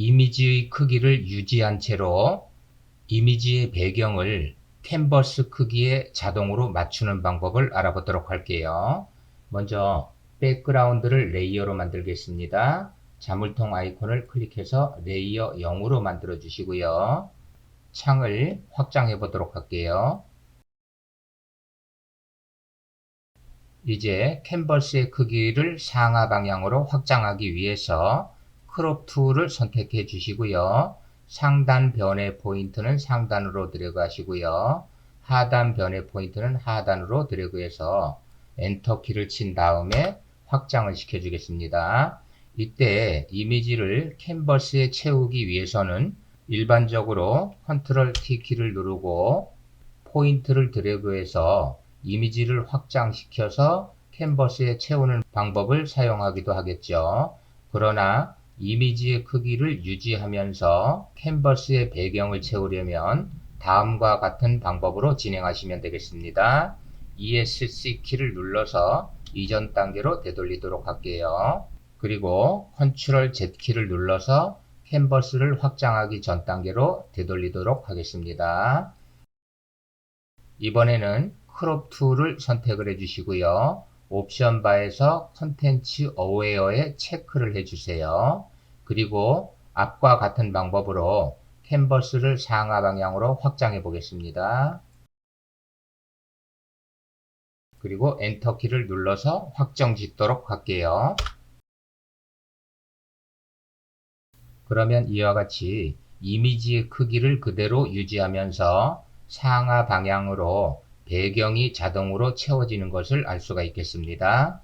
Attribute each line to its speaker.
Speaker 1: 이미지의 크기를 유지한 채로 이미지의 배경을 캔버스 크기에 자동으로 맞추는 방법을 알아보도록 할게요. 먼저 백그라운드를 레이어로 만들겠습니다. 자물통 아이콘을 클릭해서 레이어 0으로 만들어 주시고요. 창을 확장해 보도록 할게요. 이제 캔버스의 크기를 상하 방향으로 확장하기 위해서 크롭 툴을 선택해 주시고요. 상단 변의 포인트는 상단으로 드래그 하시고요. 하단 변의 포인트는 하단으로 드래그해서 엔터 키를 친 다음에 확장을 시켜 주겠습니다. 이때 이미지를 캔버스에 채우기 위해서는 일반적으로 컨트롤 T 키를 누르고 포인트를 드래그해서 이미지를 확장시켜서 캔버스에 채우는 방법을 사용하기도 하겠죠. 그러나 이미지의 크기를 유지하면서 캔버스의 배경을 채우려면 다음과 같은 방법으로 진행하시면 되겠습니다. ESC 키를 눌러서 이전 단계로 되돌리도록 할게요. 그리고 컨트롤 Z 키를 눌러서 캔버스를 확장하기 전 단계로 되돌리도록 하겠습니다. 이번에는 크롭 툴을 선택을 해주시고요. 옵션 바에서 컨텐츠 어웨어에 체크를 해주세요. 그리고 앞과 같은 방법으로 캔버스를 상하 방향으로 확장해 보겠습니다. 그리고 엔터 키를 눌러서 확정 짓도록 할게요. 그러면 이와 같이 이미지의 크기를 그대로 유지하면서 상하 방향으로 배경이 자동으로 채워지는 것을 알 수가 있겠습니다.